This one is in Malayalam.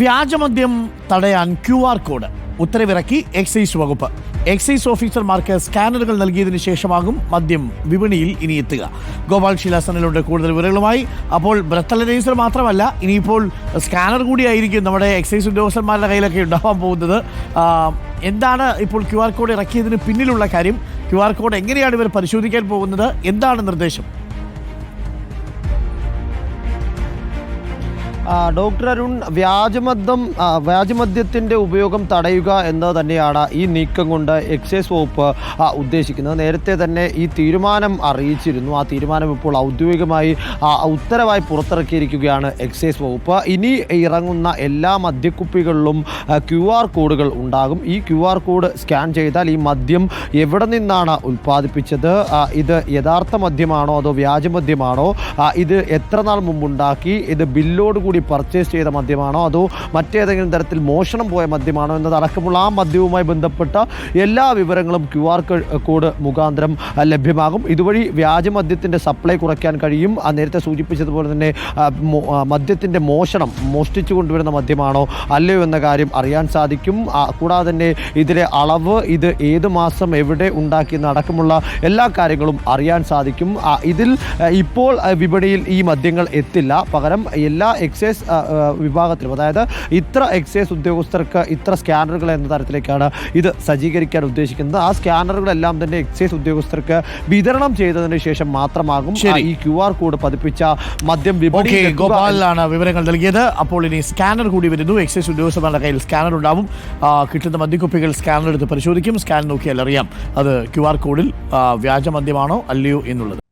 വ്യാജമദ്യം തടയാൻ ക്യു ആർ കോഡ്. ഉത്തരവിറക്കി എക്സൈസ് വകുപ്പ്. എക്സൈസ് ഓഫീസർമാർക്ക് സ്കാനറുകൾ നൽകിയതിനു ശേഷമാകും മദ്യം വിപണിയിൽ ഇനി എത്തുക. ഗോപാൽ ശിലാസനിലുണ്ട് കൂടുതൽ വിവരങ്ങളുമായി. അപ്പോൾ ബ്രത്തലൈസർ മാത്രമല്ല ഇനിയിപ്പോൾ സ്കാനർ കൂടിയായിരിക്കും നമ്മുടെ എക്സൈസ് ഉദ്യോഗസ്ഥന്മാരുടെ കയ്യിലൊക്കെ ഉണ്ടാവാൻ പോകുന്നത്. എന്താണ് ഇപ്പോൾ ക്യു ആർ കോഡ് ഇറക്കിയതിന് പിന്നിലുള്ള കാര്യം? ക്യു ആർ കോഡ് എങ്ങനെയാണ് ഇവർ പരിശോധിക്കാൻ പോകുന്നത്? എന്താണ് നിർദ്ദേശം? ഡോക്ടർ അരുൺ വ്യാജമദ്യം വ്യാജമദ്യത്തിന്റെ ഉപയോഗം തടയുക എന്നത് തന്നെയാണ് ഈ നീക്കം കൊണ്ട് എക്സൈസ് വകുപ്പ് ഉദ്ദേശിക്കുന്നത്. നേരത്തെ തന്നെ ഈ തീരുമാനം അറിയിച്ചിരുന്നു. ആ തീരുമാനം ഇപ്പോൾ ഔദ്യോഗികമായി ഉത്തരവായി പുറത്തിറക്കിയിരിക്കുകയാണ് എക്സൈസ് വകുപ്പ്. ഇനി ഇറങ്ങുന്ന എല്ലാ മദ്യക്കുപ്പികളിലും ക്യു ആർ കോഡുകൾ ഉണ്ടാകും. ഈ ക്യു ആർ കോഡ് സ്കാൻ ചെയ്താൽ ഈ മദ്യം എവിടെ നിന്നാണ് ഉൽപ്പാദിപ്പിച്ചത്? ഇത് യഥാർത്ഥ മദ്യമാണോ അതോ വ്യാജമദ്യമാണോ? ഇത് എത്ര നാൾ മുമ്പുണ്ടാക്കി? ഇത് ബില്ലോട് പർച്ചേസ് ചെയ്ത മദ്യമാണോ? അതോ മറ്റേതെങ്കിലും തരത്തിൽ മോഷണം പോയ മദ്യമാണോ എന്നതടക്കമുള്ള ആ മദ്യവുമായി ബന്ധപ്പെട്ട എല്ലാ വിവരങ്ങളും ക്യു ആർ കോഡ് മുഖാന്തരം ലഭ്യമാകും. ഇതുവഴി വ്യാജമദ്യത്തിന്റെ സപ്ലൈ കുറയ്ക്കാൻ കഴിയും. നേരത്തെ സൂചിപ്പിച്ചതുപോലെ തന്നെ മദ്യത്തിന്റെ മോഷണം മോഷ്ടിച്ചു കൊണ്ടുവരുന്ന മദ്യമാണോ അല്ലയോ എന്ന കാര്യം അറിയാൻ സാധിക്കും. കൂടാതെ തന്നെ ഇതിലെ അളവ് ഇത് ഏത് മാസം എവിടെ ഉണ്ടാക്കിയെന്ന് അടക്കമുള്ള എല്ലാ കാര്യങ്ങളും അറിയാൻ സാധിക്കും. ഇതിൽ ഇപ്പോൾ വിപണിയിൽ ഈ മദ്യങ്ങൾ എത്തില്ല. പകരം എല്ലാ എക്സൈസ് ആ, വിഭാഗത്തിൽ. വിഭാഗത്തിലും അതായത് ഇത്ര എക്സൈസ് ഉദ്യോഗസ്ഥർക്ക് ഇത്ര സ്കാനറുകൾ എന്ന തരത്തിലേക്കാണ് ഇത് സജ്ജീകരിക്കാൻ ഉദ്ദേശിക്കുന്നത്. ആ സ്കാനറുകളെല്ലാം തന്നെ എക്സൈസ് ഉദ്യോഗസ്ഥർക്ക് വിതരണം ചെയ്തതിന് ശേഷം മാത്രമാകും. ഈ ക്യു ആർ കോഡ് പതിപ്പിച്ച മദ്യം ഗോപാലാണ് വിവരങ്ങൾ നൽകിയത്. അപ്പോൾ ഇനി സ്കാനർ കൂടി വരുന്നു. എക്സൈസ് ഉദ്യോഗസ്ഥരുടെ കയ്യിൽ സ്കാനർ ഉണ്ടാവും. കിട്ടുന്ന മദ്യക്കുപ്പികൾ സ്കാനർ എടുത്ത് പരിശോധിക്കും. സ്കാൻ നോക്കിയാൽ അറിയാം അത് ക്യു ആർ കോഡിൽ വ്യാജമദ്യമാണോ വ്യാജ മദ്യമാണോ അല്ലയോ എന്നുള്ളത്.